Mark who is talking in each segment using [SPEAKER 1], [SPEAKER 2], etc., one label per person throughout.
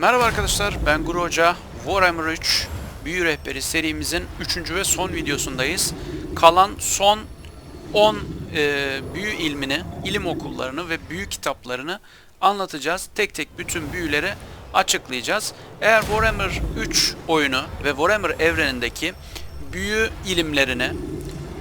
[SPEAKER 1] Merhaba arkadaşlar, ben Guru Hoca. Warhammer 3 Büyü Rehberi serimizin 3. ve son videosundayız. Kalan son 10 e, büyü ilmini, ilim okullarını ve büyü kitaplarını anlatacağız. Tek tek bütün büyüleri açıklayacağız. Eğer Warhammer 3 oyunu ve Warhammer evrenindeki büyü ilimlerini,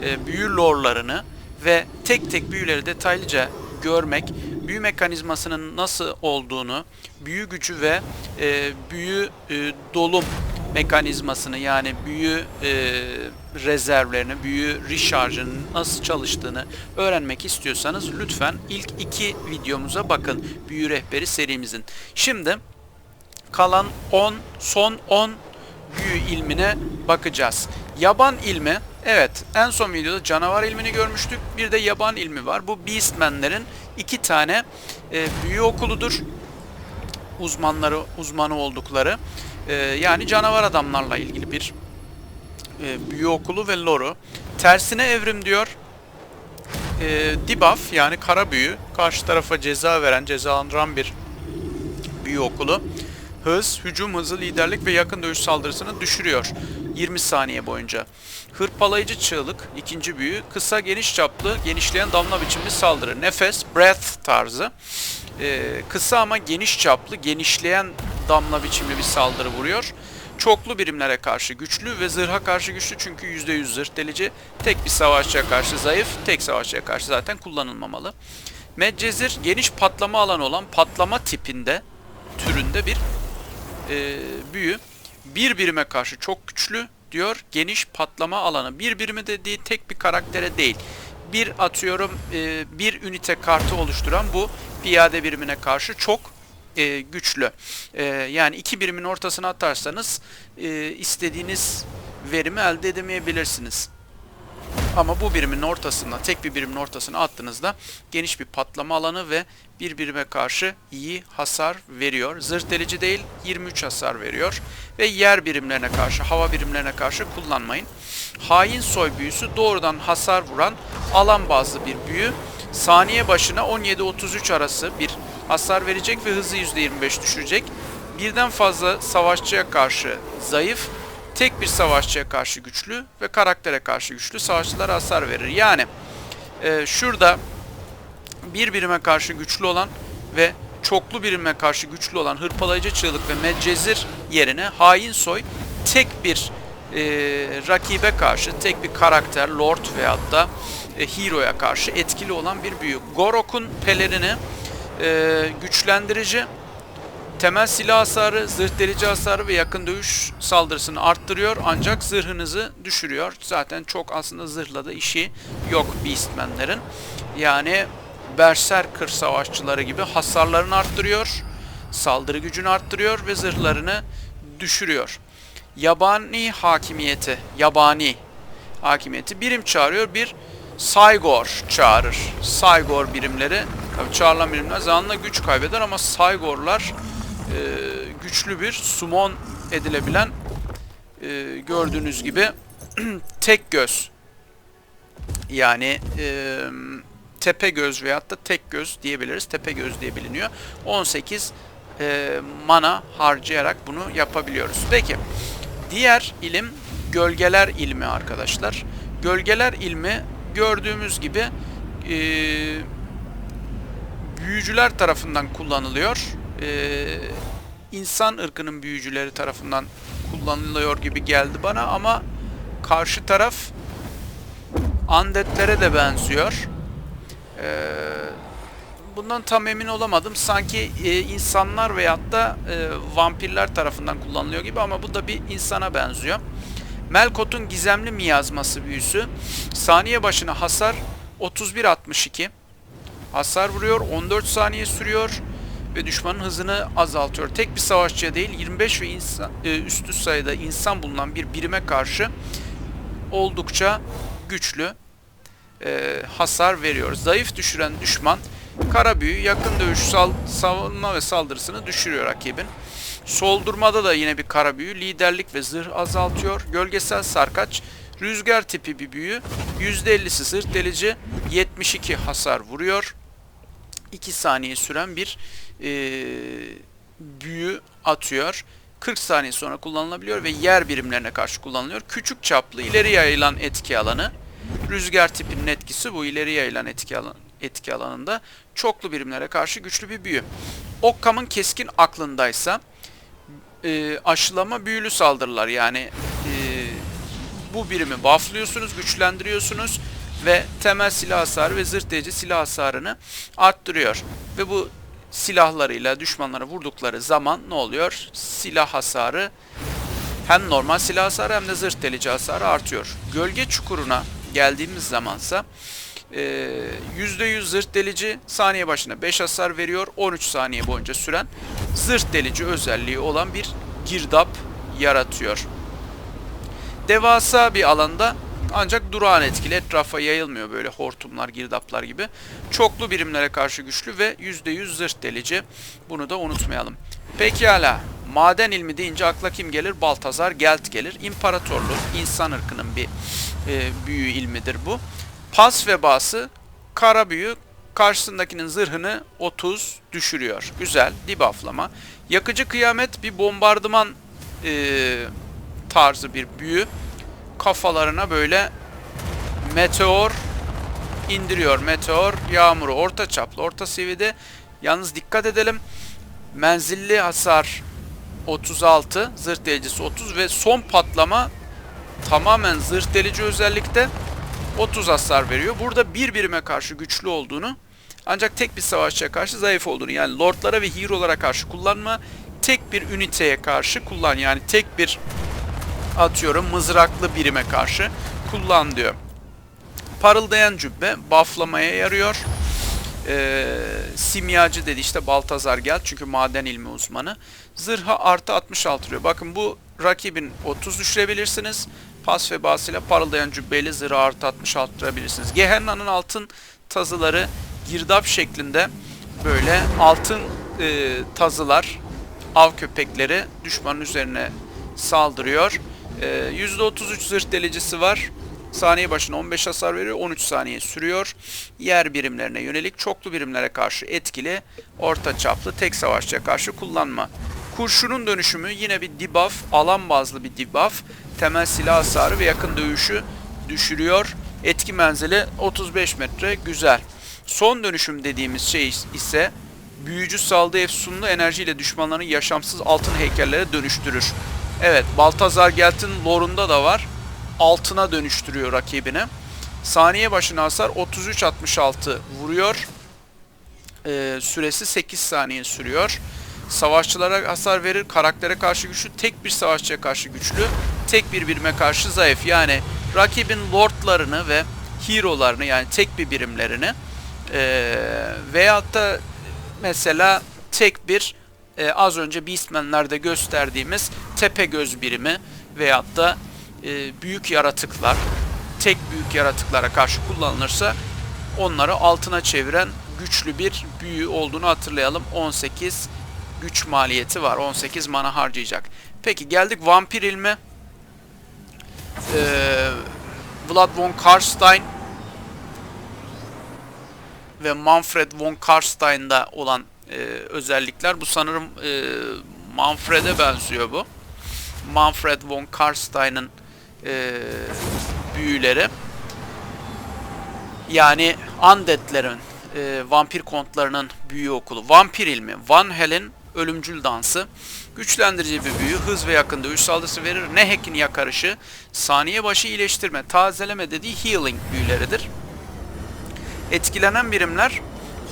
[SPEAKER 1] e, büyü lore'larını ve tek tek büyüleri detaylıca görmek, büyü mekanizmasının nasıl olduğunu, büyü gücü ve e, büyü e, dolum mekanizmasını yani büyü e, rezervlerini, büyü recharge'ının nasıl çalıştığını öğrenmek istiyorsanız lütfen ilk iki videomuza bakın. Büyü rehberi serimizin. Şimdi kalan 10, son 10 büyü ilmine bakacağız. Yaban ilmi, evet en son videoda canavar ilmini görmüştük. Bir de yaban ilmi var. Bu Beastmen'lerin iki tane e, büyü okuludur. Uzmanları, uzmanı oldukları. E, yani canavar adamlarla ilgili bir e, büyü okulu ve lore'u. Tersine evrim diyor. E, debuff yani kara büyü. Karşı tarafa ceza veren, cezalandıran bir büyü okulu. Hız, hücum hızı, liderlik ve yakın dövüş saldırısını düşürüyor 20 saniye boyunca. Hırpalayıcı çığlık, ikinci büyü, kısa geniş çaplı, genişleyen damla biçimli saldırı. Nefes, breath tarzı. Ee, kısa ama geniş çaplı, genişleyen damla biçimli bir saldırı vuruyor. Çoklu birimlere karşı güçlü ve zırha karşı güçlü çünkü %100 zırh delici. Tek bir savaşçıya karşı zayıf, tek savaşçıya karşı zaten kullanılmamalı. Medcezir geniş patlama alanı olan patlama tipinde, türünde bir e, büyü. Bir birime karşı çok güçlü diyor. Geniş patlama alanı. Bir birimi dediği tek bir karaktere değil. Bir atıyorum e, bir ünite kartı oluşturan bu piyade birimine karşı çok e, güçlü. E, yani iki birimin ortasına atarsanız istediğiniz verimi elde edemeyebilirsiniz. Ama bu birimin ortasına, tek bir birimin ortasına attığınızda geniş bir patlama alanı ve bir birime karşı iyi hasar veriyor. Zırh delici değil, 23 hasar veriyor. Ve yer birimlerine karşı, hava birimlerine karşı kullanmayın. Hain soy büyüsü doğrudan hasar vuran alan bazlı bir büyü. Saniye başına 17-33 arası bir hasar verecek ve hızı %25 düşürecek. Birden fazla savaşçıya karşı zayıf, tek bir savaşçıya karşı güçlü ve karaktere karşı güçlü savaşçılara hasar verir. Yani e, şurada bir birime karşı güçlü olan ve çoklu birime karşı güçlü olan hırpalayıcı çığlık ve medcezir yerine hain soy tek bir e, rakibe karşı, tek bir karakter, lord veyahut da e, hero'ya karşı etkili olan bir büyü. Gorok'un pelerini e, güçlendirici Temel silah hasarı, zırh delici hasarı ve yakın dövüş saldırısını arttırıyor ancak zırhınızı düşürüyor. Zaten çok aslında zırhla da işi yok Beastmen'lerin. Yani Berserker savaşçıları gibi hasarlarını arttırıyor, saldırı gücünü arttırıyor ve zırhlarını düşürüyor. Yabani hakimiyeti, yabani hakimiyeti birim çağırıyor, bir Saigor çağırır. Saigor birimleri, tabii çağrılan birimler zamanla güç kaybeder ama Saigor'lar e, güçlü bir summon edilebilen e, gördüğünüz gibi tek göz yani e, tepe göz veyahut da tek göz diyebiliriz. Tepe göz diye biliniyor. 18 e, mana harcayarak bunu yapabiliyoruz. Peki diğer ilim gölgeler ilmi arkadaşlar. Gölgeler ilmi gördüğümüz gibi e, büyücüler tarafından kullanılıyor e, insan ırkının büyücüleri tarafından kullanılıyor gibi geldi bana ama karşı taraf undead'lere de benziyor. E, bundan tam emin olamadım. Sanki e, insanlar veyahut da e, vampirler tarafından kullanılıyor gibi ama bu da bir insana benziyor. Melkot'un gizemli miyazması büyüsü saniye başına hasar 31-62 hasar vuruyor 14 saniye sürüyor ve düşmanın hızını azaltıyor. Tek bir savaşçıya değil 25 ve insan, e, üstü sayıda insan bulunan bir birime karşı oldukça güçlü e, hasar veriyor. Zayıf düşüren düşman kara büyü yakın dövüş sal, savunma ve saldırısını düşürüyor rakibin. Soldurmada da yine bir kara büyü liderlik ve zırh azaltıyor. Gölgesel sarkaç rüzgar tipi bir büyü %50'si zırh delici 72 hasar vuruyor. 2 saniye süren bir e, büyü atıyor. 40 saniye sonra kullanılabiliyor ve yer birimlerine karşı kullanılıyor. Küçük çaplı ileri yayılan etki alanı. Rüzgar tipinin etkisi bu ileri yayılan etki, alan, etki alanında çoklu birimlere karşı güçlü bir büyü. Okkam'ın keskin aklındaysa e, aşılama büyülü saldırılar yani e, bu birimi bufflıyorsunuz, güçlendiriyorsunuz ve temel silah hasarı ve zırh delici silah hasarını arttırıyor. Ve bu silahlarıyla düşmanlara vurdukları zaman ne oluyor? Silah hasarı hem normal silah hasarı hem de zırh delici hasarı artıyor. Gölge çukuruna geldiğimiz zamansa e, %100 zırh delici saniye başına 5 hasar veriyor. 13 saniye boyunca süren zırh delici özelliği olan bir girdap yaratıyor. Devasa bir alanda ancak durağan etkili etrafa yayılmıyor böyle hortumlar, girdaplar gibi. Çoklu birimlere karşı güçlü ve %100 zırh delici. Bunu da unutmayalım. Pekala. Maden ilmi deyince akla kim gelir? Baltazar Gelt gelir. İmparatorluk, insan ırkının bir e, büyü ilmidir bu. Pas vebası, kara büyü, karşısındakinin zırhını 30 düşürüyor. Güzel, debufflama. Yakıcı kıyamet bir bombardıman e, tarzı bir büyü. Kafalarına böyle meteor indiriyor. Meteor yağmuru orta çaplı, orta seviyede. Yalnız dikkat edelim. Menzilli hasar 36, zırh delicisi 30 ve son patlama tamamen zırh delici özellikte 30 hasar veriyor. Burada bir birime karşı güçlü olduğunu ancak tek bir savaşçıya karşı zayıf olduğunu yani lordlara ve hero'lara karşı kullanma tek bir üniteye karşı kullan yani tek bir atıyorum mızraklı birime karşı kullan diyor. Parıldayan cübbe bufflamaya yarıyor. Ee, simyacı dedi işte Baltazar gel çünkü maden ilmi uzmanı. Zırha artı 60 artırıyor. Bakın bu rakibin 30 düşürebilirsiniz. Pas ve basıyla parıldayan cübbeyle zırha artı 60 arttırabilirsiniz. Gehenna'nın altın tazıları girdap şeklinde böyle altın e, tazılar av köpekleri düşmanın üzerine saldırıyor. E, %33 zırh delicisi var. Saniye başına 15 hasar veriyor. 13 saniye sürüyor. Yer birimlerine yönelik çoklu birimlere karşı etkili, orta çaplı tek savaşçıya karşı kullanma. Kurşunun dönüşümü yine bir debuff, alan bazlı bir debuff. Temel silah hasarı ve yakın dövüşü düşürüyor. Etki menzili 35 metre. Güzel. Son dönüşüm dediğimiz şey ise büyücü saldığı efsunlu enerjiyle düşmanlarını yaşamsız altın heykellere dönüştürür. Evet, Baltazar Gelt'in lore'unda da var. Altına dönüştürüyor rakibini. Saniye başına hasar 33-66 vuruyor. Ee, süresi 8 saniye sürüyor. Savaşçılara hasar verir. Karaktere karşı güçlü. Tek bir savaşçıya karşı güçlü. Tek bir birime karşı zayıf. Yani rakibin lordlarını ve hero'larını yani tek bir birimlerini e, veyahut da mesela tek bir e, az önce Beastman'lerde gösterdiğimiz tepe göz birimi veyahut da e, büyük yaratıklar tek büyük yaratıklara karşı kullanılırsa onları altına çeviren güçlü bir büyü olduğunu hatırlayalım. 18 güç maliyeti var. 18 mana harcayacak. Peki geldik vampir ilmi. Ee, Vlad von Karstein ve Manfred von Karstein'da olan e, özellikler. Bu sanırım e, Manfred'e benziyor bu. Manfred von Karstein'ın e, büyüleri. Yani Undead'lerin, e, vampir kontlarının büyü okulu. Vampir ilmi. Van Halen ölümcül dansı. Güçlendirici bir büyü, hız ve yakın dövüş saldırısı verir. Ne hackin yakarışı, saniye başı iyileştirme, tazeleme dediği healing büyüleridir. Etkilenen birimler,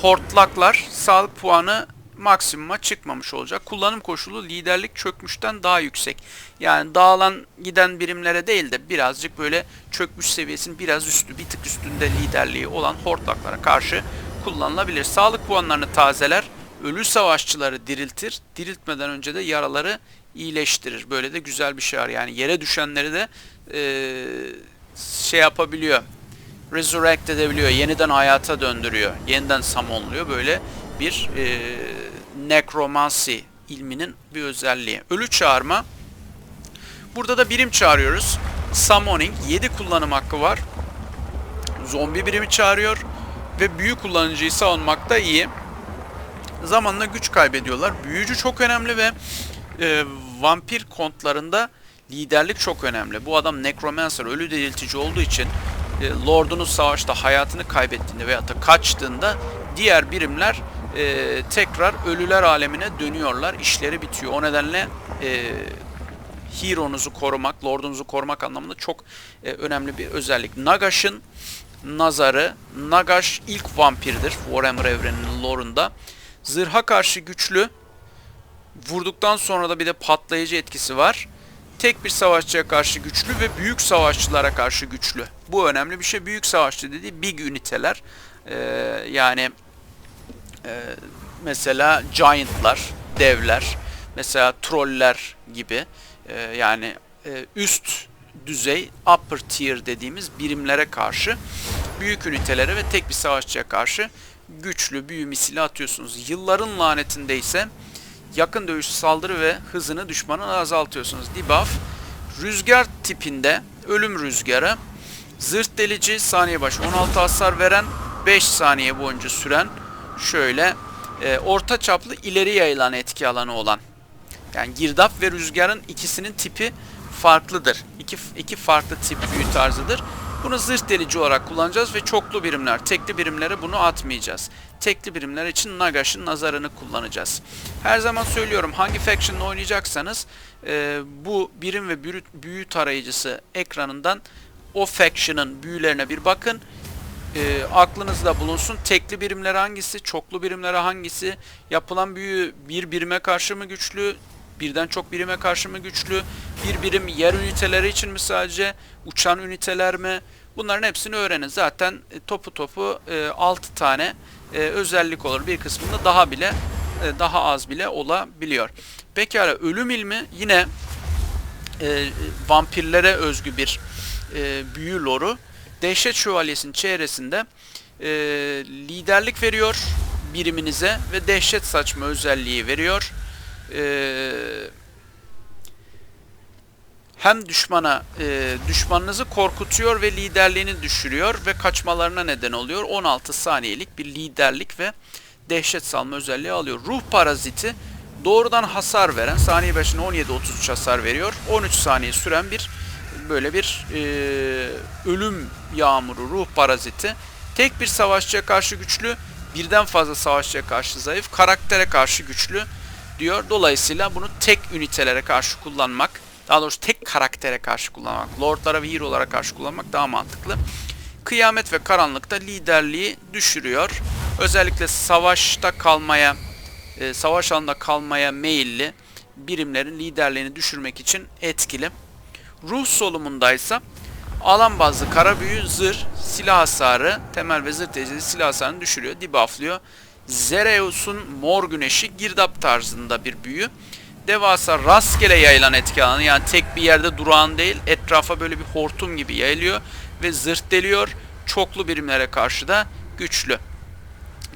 [SPEAKER 1] hortlaklar, sağlık puanı maksimuma çıkmamış olacak. Kullanım koşulu liderlik çökmüşten daha yüksek. Yani dağılan giden birimlere değil de birazcık böyle çökmüş seviyesinin biraz üstü, bir tık üstünde liderliği olan hortlaklara karşı kullanılabilir. Sağlık puanlarını tazeler, ölü savaşçıları diriltir, diriltmeden önce de yaraları iyileştirir. Böyle de güzel bir şey var. Yani yere düşenleri de e, şey yapabiliyor, resurrect edebiliyor, yeniden hayata döndürüyor, yeniden samonluyor. Böyle bir e, nekromansi ilminin bir özelliği. Ölü çağırma. Burada da birim çağırıyoruz. Summoning 7 kullanım hakkı var. Zombi birimi çağırıyor ve büyü kullanıcıyı savunmakta iyi. Zamanla güç kaybediyorlar. Büyücü çok önemli ve e, vampir kontlarında liderlik çok önemli. Bu adam necromancer, ölü diriltici olduğu için e, lordunuz savaşta hayatını kaybettiğinde veya da kaçtığında diğer birimler e, tekrar ölüler alemine dönüyorlar. İşleri bitiyor. O nedenle e, hero'nuzu korumak, lordunuzu korumak anlamında çok e, önemli bir özellik. Nagash'ın nazarı, Nagash ilk vampirdir Warhammer evreninin lore'unda. Zırha karşı güçlü, vurduktan sonra da bir de patlayıcı etkisi var. Tek bir savaşçıya karşı güçlü ve büyük savaşçılara karşı güçlü. Bu önemli bir şey. Büyük savaşçı dediği big üniteler. Ee, yani e, mesela giantlar, devler, mesela troller gibi e, yani e, üst düzey upper tier dediğimiz birimlere karşı büyük ünitelere ve tek bir savaşçıya karşı güçlü büyü misili atıyorsunuz. Yılların lanetinde ise yakın dövüş saldırı ve hızını düşmanın azaltıyorsunuz. Debuff rüzgar tipinde ölüm rüzgarı zırt delici saniye başı 16 hasar veren 5 saniye boyunca süren şöyle e, orta çaplı ileri yayılan etki alanı olan yani girdap ve rüzgarın ikisinin tipi farklıdır. İki, iki farklı tip büyü tarzıdır. Bunu zırh delici olarak kullanacağız ve çoklu birimler, tekli birimlere bunu atmayacağız. Tekli birimler için Nagash'ın nazarını kullanacağız. Her zaman söylüyorum hangi faction'la oynayacaksanız e, bu birim ve büyü, büyü tarayıcısı ekranından o faction'ın büyülerine bir bakın. E, aklınızda bulunsun. Tekli birimler hangisi, çoklu birimlere hangisi, yapılan büyü bir birime karşı mı güçlü, birden çok birime karşı mı güçlü, bir birim yer üniteleri için mi sadece, uçan üniteler mi? Bunların hepsini öğrenin. Zaten e, topu topu e, 6 tane e, özellik olur. Bir kısmında daha bile e, daha az bile olabiliyor. Pekala ölüm ilmi yine e, vampirlere özgü bir e, büyü loru. Dehşet Şövalyesi'nin çevresinde e, liderlik veriyor biriminize ve dehşet saçma özelliği veriyor. E, hem düşmana e, düşmanınızı korkutuyor ve liderliğini düşürüyor ve kaçmalarına neden oluyor. 16 saniyelik bir liderlik ve dehşet salma özelliği alıyor. Ruh paraziti doğrudan hasar veren saniye başına 17-33 hasar veriyor. 13 saniye süren bir böyle bir e, ölüm yağmuru ruh paraziti. Tek bir savaşçıya karşı güçlü, birden fazla savaşçıya karşı zayıf, karaktere karşı güçlü diyor. Dolayısıyla bunu tek ünitelere karşı kullanmak, daha doğrusu tek karaktere karşı kullanmak, lordlara ve hero'lara karşı kullanmak daha mantıklı. Kıyamet ve karanlıkta liderliği düşürüyor. Özellikle savaşta kalmaya, e, savaş alanında kalmaya meyilli birimlerin liderliğini düşürmek için etkili. Ruh solumundaysa alan bazlı kara büyü, zırh, silah hasarı, temel ve zırh dereceli silah hasarını düşürüyor, debufflıyor. Zereus'un mor güneşi girdap tarzında bir büyü. Devasa rastgele yayılan etki alanı yani tek bir yerde durağan değil etrafa böyle bir hortum gibi yayılıyor ve zırh deliyor. Çoklu birimlere karşı da güçlü.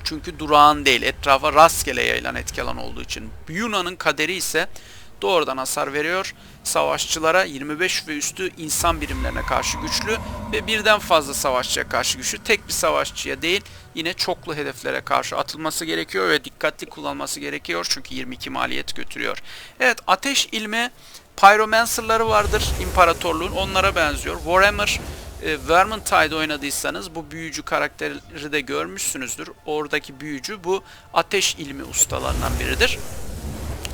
[SPEAKER 1] Çünkü durağan değil etrafa rastgele yayılan etki alanı olduğu için. Yunan'ın kaderi ise doğrudan hasar veriyor. Savaşçılara 25 ve üstü insan birimlerine karşı güçlü ve birden fazla savaşçıya karşı güçlü. Tek bir savaşçıya değil yine çoklu hedeflere karşı atılması gerekiyor ve dikkatli kullanması gerekiyor çünkü 22 maliyet götürüyor. Evet ateş ilmi Pyromancer'ları vardır imparatorluğun onlara benziyor. Warhammer e, Vermintide oynadıysanız bu büyücü karakteri de görmüşsünüzdür. Oradaki büyücü bu ateş ilmi ustalarından biridir.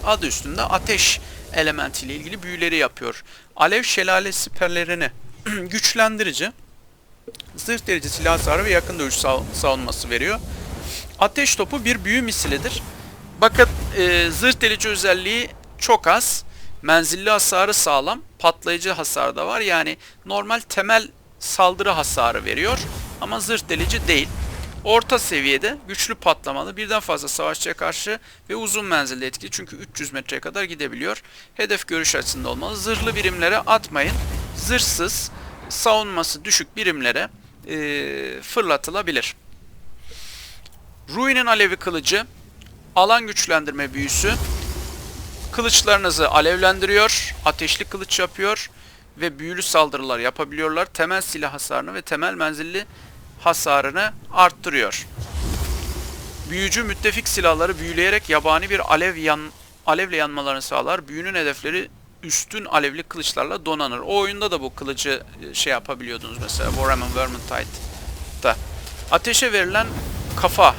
[SPEAKER 1] Adı üstünde ateş elementiyle ilgili büyüleri yapıyor. Alev şelale siperlerini güçlendirici, zırh derici silah hasarı ve yakın dövüş savunması veriyor. Ateş topu bir büyü misilidir. Bakın e, zırh delici özelliği çok az. Menzilli hasarı sağlam. Patlayıcı hasar da var. Yani normal temel saldırı hasarı veriyor. Ama zırh delici değil. Orta seviyede güçlü patlamalı birden fazla savaşçıya karşı ve uzun menzilli etkili çünkü 300 metreye kadar gidebiliyor. Hedef görüş açısında olmalı. Zırhlı birimlere atmayın. Zırhsız, savunması düşük birimlere e, fırlatılabilir. Ruin'in alevi kılıcı, alan güçlendirme büyüsü, kılıçlarınızı alevlendiriyor, ateşli kılıç yapıyor ve büyülü saldırılar yapabiliyorlar. Temel silah hasarını ve temel menzilli hasarını arttırıyor. Büyücü müttefik silahları büyüleyerek yabani bir alev yan, alevle yanmalarını sağlar. Büyünün hedefleri üstün alevli kılıçlarla donanır. O oyunda da bu kılıcı e, şey yapabiliyordunuz mesela Warhammer Vermintide'da. Ateşe verilen kafa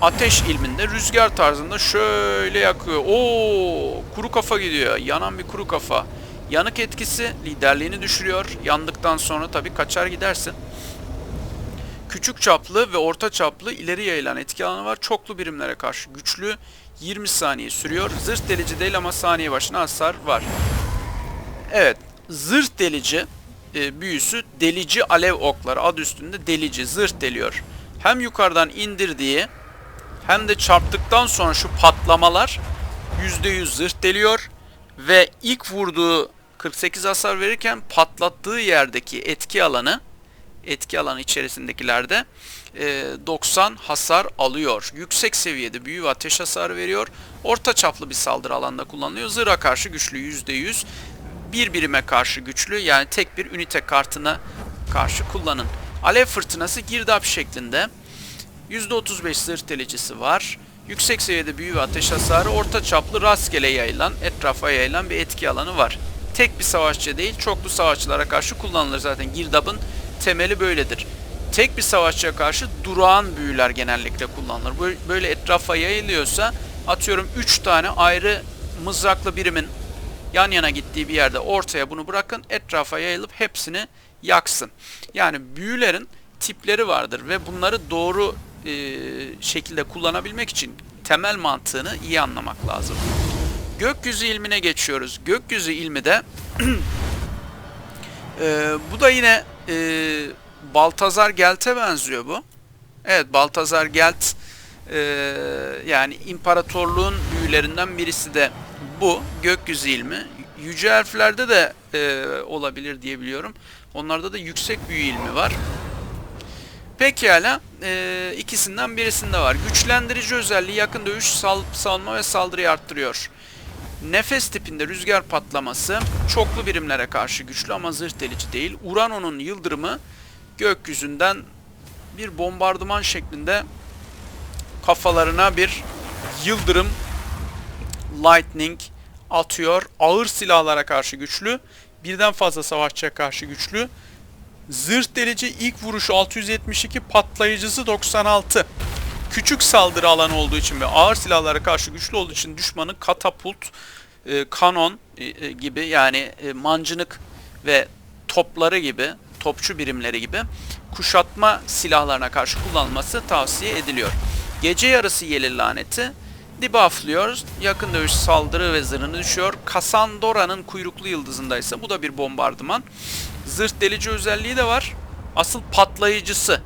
[SPEAKER 1] ateş ilminde rüzgar tarzında şöyle yakıyor. Oo, kuru kafa gidiyor. Yanan bir kuru kafa. Yanık etkisi liderliğini düşürüyor. Yandıktan sonra tabii kaçar gidersin. Küçük çaplı ve orta çaplı ileri yayılan etki alanı var. Çoklu birimlere karşı güçlü. 20 saniye sürüyor. Zırh delici değil ama saniye başına hasar var. Evet. Zırh delici e, büyüsü delici alev okları. Adı üstünde delici. Zırh deliyor. Hem yukarıdan indirdiği hem de çarptıktan sonra şu patlamalar %100 zırh deliyor. Ve ilk vurduğu 48 hasar verirken patlattığı yerdeki etki alanı etki alanı içerisindekilerde e, 90 hasar alıyor. Yüksek seviyede büyü ve ateş hasarı veriyor. Orta çaplı bir saldırı alanında kullanılıyor. Zırha karşı güçlü %100. Bir birime karşı güçlü yani tek bir ünite kartına karşı kullanın. Alev fırtınası girdap şeklinde. %35 zırh delicisi var. Yüksek seviyede büyü ve ateş hasarı orta çaplı rastgele yayılan, etrafa yayılan bir etki alanı var. Tek bir savaşçı değil, çoklu savaşçılara karşı kullanılır zaten. Girdab'ın temeli böyledir. Tek bir savaşçıya karşı durağan büyüler genellikle kullanılır. Böyle etrafa yayılıyorsa atıyorum 3 tane ayrı mızraklı birimin yan yana gittiği bir yerde ortaya bunu bırakın. Etrafa yayılıp hepsini yaksın. Yani büyülerin tipleri vardır ve bunları doğru e, şekilde kullanabilmek için temel mantığını iyi anlamak lazım. Gökyüzü ilmine geçiyoruz. Gökyüzü ilmi de e, bu da yine e, Baltazar Gelt'e benziyor bu. Evet Baltazar Gelt e, yani imparatorluğun büyülerinden birisi de bu. Gökyüzü ilmi. Yüce elflerde de e, olabilir diye biliyorum. Onlarda da yüksek büyü ilmi var. Pekala e, ikisinden birisinde var. Güçlendirici özelliği yakın dövüş, sal, savunma ve saldırıyı arttırıyor. Nefes tipinde rüzgar patlaması çoklu birimlere karşı güçlü ama zırh delici değil. Urano'nun yıldırımı gökyüzünden bir bombardıman şeklinde kafalarına bir yıldırım lightning atıyor. Ağır silahlara karşı güçlü. Birden fazla savaşçıya karşı güçlü. Zırh delici ilk vuruşu 672, patlayıcısı 96. Küçük saldırı alanı olduğu için ve ağır silahlara karşı güçlü olduğu için düşmanın katapult, e, kanon e, e, gibi yani e, mancınık ve topları gibi, topçu birimleri gibi kuşatma silahlarına karşı kullanılması tavsiye ediliyor. Gece yarısı yeli laneti debufflıyor. Yakın dövüş saldırı ve zırhını düşüyor. Kassandora'nın kuyruklu yıldızında ise bu da bir bombardıman. Zırh delici özelliği de var. Asıl patlayıcısı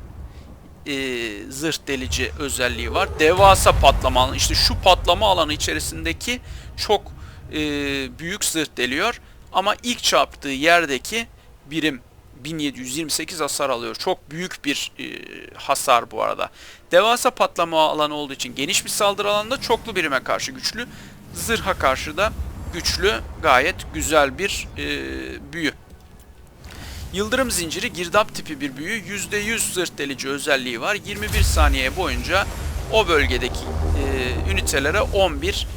[SPEAKER 1] e, zırh delici özelliği var. Devasa patlama alanı. İşte şu patlama alanı içerisindeki çok e, büyük zırh deliyor. Ama ilk çarptığı yerdeki birim 1728 hasar alıyor. Çok büyük bir e, hasar bu arada. Devasa patlama alanı olduğu için geniş bir saldırı alanında çoklu birime karşı güçlü. Zırha karşı da güçlü, gayet güzel bir e, büyü. Yıldırım zinciri girdap tipi bir büyü. %100 zırh delici özelliği var. 21 saniye boyunca o bölgedeki e, ünitelere 11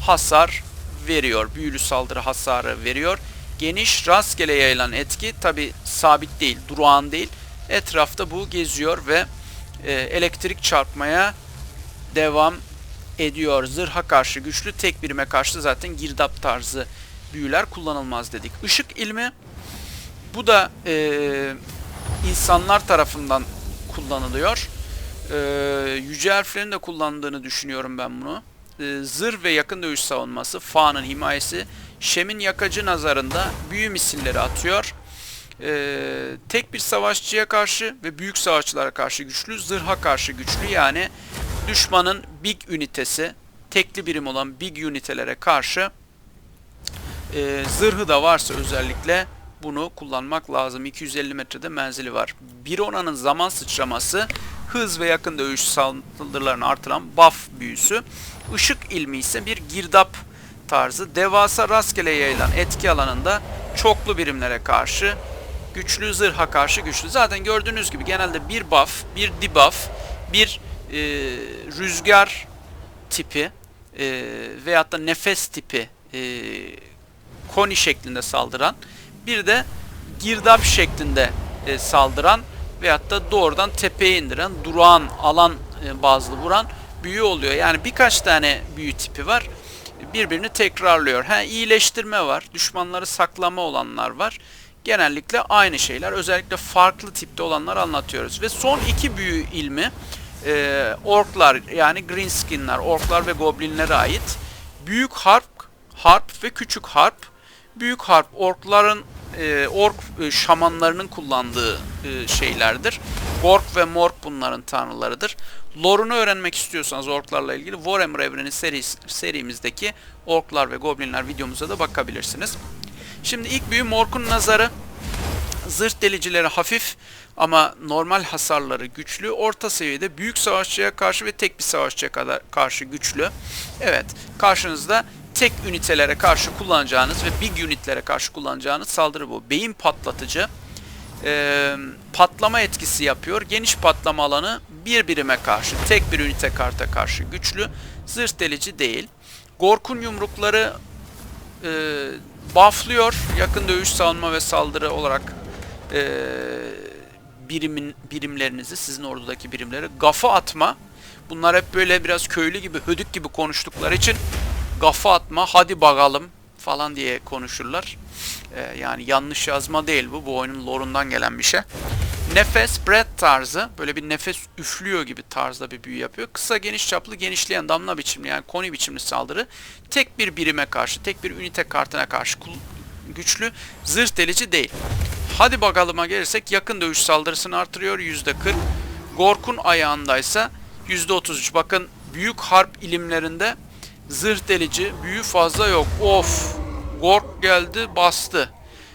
[SPEAKER 1] hasar veriyor. Büyülü saldırı hasarı veriyor. Geniş rastgele yayılan etki tabi sabit değil, durağan değil. Etrafta bu geziyor ve e, elektrik çarpmaya devam ediyor. Zırha karşı güçlü, tek birime karşı zaten girdap tarzı büyüler kullanılmaz dedik. Işık ilmi bu da e, insanlar tarafından kullanılıyor. E, yüce harflerin de kullandığını düşünüyorum ben bunu. E, zırh ve yakın dövüş savunması, Fa'nın himayesi, Şem'in yakacı nazarında büyü misilleri atıyor. E, tek bir savaşçıya karşı ve büyük savaşçılara karşı güçlü, zırha karşı güçlü yani düşmanın big ünitesi, tekli birim olan big ünitelere karşı e, zırhı da varsa özellikle bunu kullanmak lazım. 250 metrede menzili var. Bir oranın zaman sıçraması hız ve yakın dövüş saldırılarını artıran buff büyüsü. Işık ilmi ise bir girdap tarzı. Devasa rastgele yayılan etki alanında çoklu birimlere karşı güçlü zırha karşı güçlü. Zaten gördüğünüz gibi genelde bir buff, bir debuff, bir e, rüzgar tipi e, veyahut da nefes tipi e, koni şeklinde saldıran bir de girdap şeklinde e, saldıran veyahut da doğrudan tepeye indiren, durağan, alan e, bazlı vuran büyü oluyor. Yani birkaç tane büyü tipi var. Birbirini tekrarlıyor. Ha iyileştirme var. Düşmanları saklama olanlar var. Genellikle aynı şeyler. Özellikle farklı tipte olanlar anlatıyoruz. Ve son iki büyü ilmi e, orklar yani greenskinler, orklar ve goblinlere ait. Büyük harp, harp ve küçük harp. Büyük harp orkların e, ork e, şamanlarının kullandığı e, şeylerdir. Gork ve Mork bunların tanrılarıdır. Lore'unu öğrenmek istiyorsanız orklarla ilgili Warhammer evreni serisi, serimizdeki orklar ve goblinler videomuza da bakabilirsiniz. Şimdi ilk büyü Mork'un nazarı. Zırh delicileri hafif ama normal hasarları güçlü. Orta seviyede büyük savaşçıya karşı ve tek bir savaşçıya kadar karşı güçlü. Evet karşınızda tek ünitelere karşı kullanacağınız ve big unitlere karşı kullanacağınız saldırı bu. Beyin patlatıcı. Ee, patlama etkisi yapıyor. Geniş patlama alanı bir birime karşı, tek bir ünite karta karşı güçlü. Zırh delici değil. Gork'un yumrukları e, bufflıyor. Yakın dövüş savunma ve saldırı olarak e, birimin birimlerinizi, sizin ordudaki birimleri gafa atma. Bunlar hep böyle biraz köylü gibi, hödük gibi konuştukları için gafa atma, hadi bakalım falan diye konuşurlar. Ee, yani yanlış yazma değil bu. Bu oyunun lore'undan gelen bir şey. Nefes, breath tarzı. Böyle bir nefes üflüyor gibi tarzda bir büyü yapıyor. Kısa, geniş çaplı, genişleyen damla biçimli yani koni biçimli saldırı. Tek bir birime karşı, tek bir ünite kartına karşı güçlü. Zırh delici değil. Hadi bakalıma gelirsek yakın dövüş saldırısını artırıyor %40. Gork'un ayağındaysa %33. Bakın büyük harp ilimlerinde zırh delici büyü fazla yok. Of! Gork geldi bastı.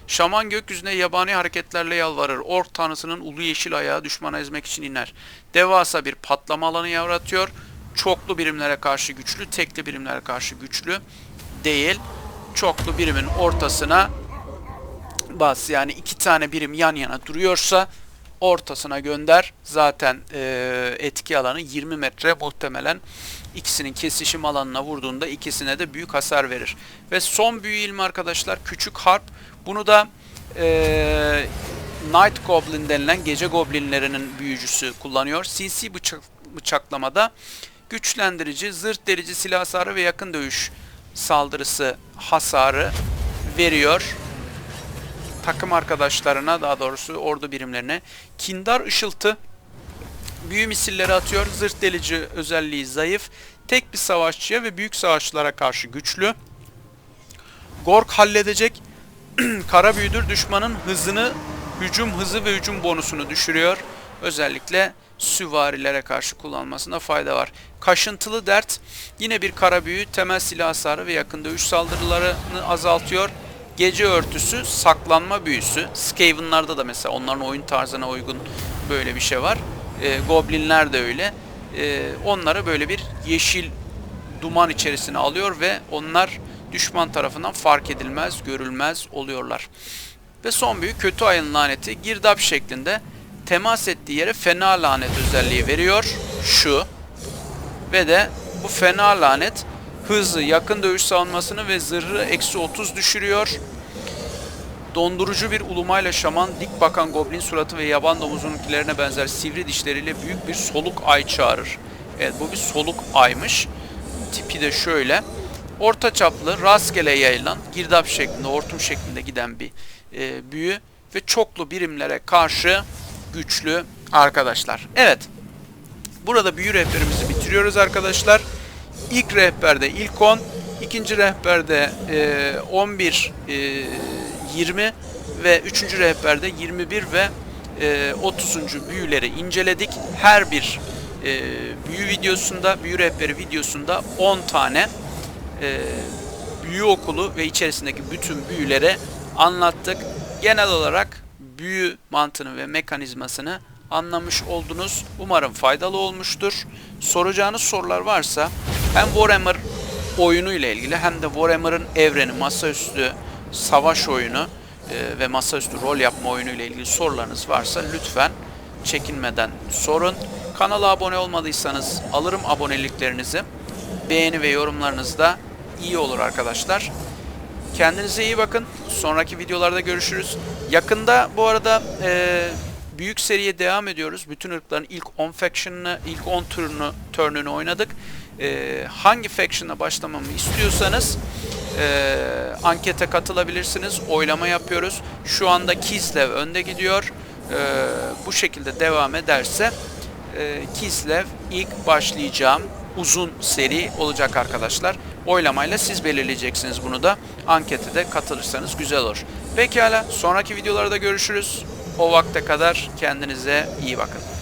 [SPEAKER 1] Şaman gökyüzüne yabani hareketlerle yalvarır. Ork tanrısının ulu yeşil ayağı düşmana ezmek için iner. Devasa bir patlama alanı yaratıyor. Çoklu birimlere karşı güçlü, tekli birimlere karşı güçlü değil. Çoklu birimin ortasına bas. Yani iki tane birim yan yana duruyorsa ortasına gönder. Zaten e, etki alanı 20 metre muhtemelen ikisinin kesişim alanına vurduğunda ikisine de büyük hasar verir. Ve son büyü ilmi arkadaşlar küçük harp. Bunu da e, Night Goblin denilen gece goblinlerinin büyücüsü kullanıyor. CC bıçak, bıçaklamada güçlendirici, zırh derici silah hasarı ve yakın dövüş saldırısı hasarı veriyor. Takım arkadaşlarına daha doğrusu ordu birimlerine kindar ışıltı büyü misilleri atıyor. Zırh delici özelliği zayıf. Tek bir savaşçıya ve büyük savaşçılara karşı güçlü. Gork halledecek. Kara büyüdür düşmanın hızını, hücum hızı ve hücum bonusunu düşürüyor. Özellikle süvarilere karşı kullanmasında fayda var. Kaşıntılı dert yine bir kara büyü, temel silah hasarı ve yakın dövüş saldırılarını azaltıyor. Gece örtüsü, saklanma büyüsü. Skaven'larda da mesela onların oyun tarzına uygun böyle bir şey var. E, Goblinler de öyle. E, onları böyle bir yeşil duman içerisine alıyor ve onlar düşman tarafından fark edilmez, görülmez oluyorlar. Ve son büyük kötü ayın laneti girdap şeklinde temas ettiği yere fena lanet özelliği veriyor. Şu. Ve de bu fena lanet hızı, yakın dövüş savunmasını ve zırhı eksi 30 düşürüyor. Dondurucu bir ulumayla şaman dik bakan goblin suratı ve yaban domuzununkilerine benzer sivri dişleriyle büyük bir soluk ay çağırır. Evet bu bir soluk aymış. Tipi de şöyle. Orta çaplı, rastgele yayılan, girdap şeklinde, hortum şeklinde giden bir e, büyü ve çoklu birimlere karşı güçlü arkadaşlar. Evet. Burada büyü rehberimizi bitiriyoruz arkadaşlar. İlk rehberde ilk 10, ikinci rehberde e, 11, e, 20 ve üçüncü rehberde 21 ve e, 30. büyüleri inceledik. Her bir e, büyü videosunda, büyü rehberi videosunda 10 tane e, büyü okulu ve içerisindeki bütün büyüleri anlattık. Genel olarak büyü mantığını ve mekanizmasını anlamış oldunuz. Umarım faydalı olmuştur. Soracağınız sorular varsa hem Warhammer oyunu ile ilgili hem de Warhammer'ın evreni, masaüstü savaş oyunu e, ve masaüstü rol yapma oyunu ile ilgili sorularınız varsa lütfen çekinmeden sorun. Kanala abone olmadıysanız alırım aboneliklerinizi. beğeni ve yorumlarınız da iyi olur arkadaşlar. Kendinize iyi bakın. Sonraki videolarda görüşürüz. Yakında bu arada e, büyük seriye devam ediyoruz. Bütün ırkların ilk 10 faction'ını, ilk 10 turunu, turn'ünü oynadık. E, hangi faction'a başlamamı istiyorsanız e, ankete katılabilirsiniz. Oylama yapıyoruz. Şu anda Kislev önde gidiyor. E, bu şekilde devam ederse e, Kislev ilk başlayacağım uzun seri olacak arkadaşlar. Oylamayla siz belirleyeceksiniz bunu da. Ankete de katılırsanız güzel olur. Pekala sonraki videolarda görüşürüz. O vakte kadar kendinize iyi bakın.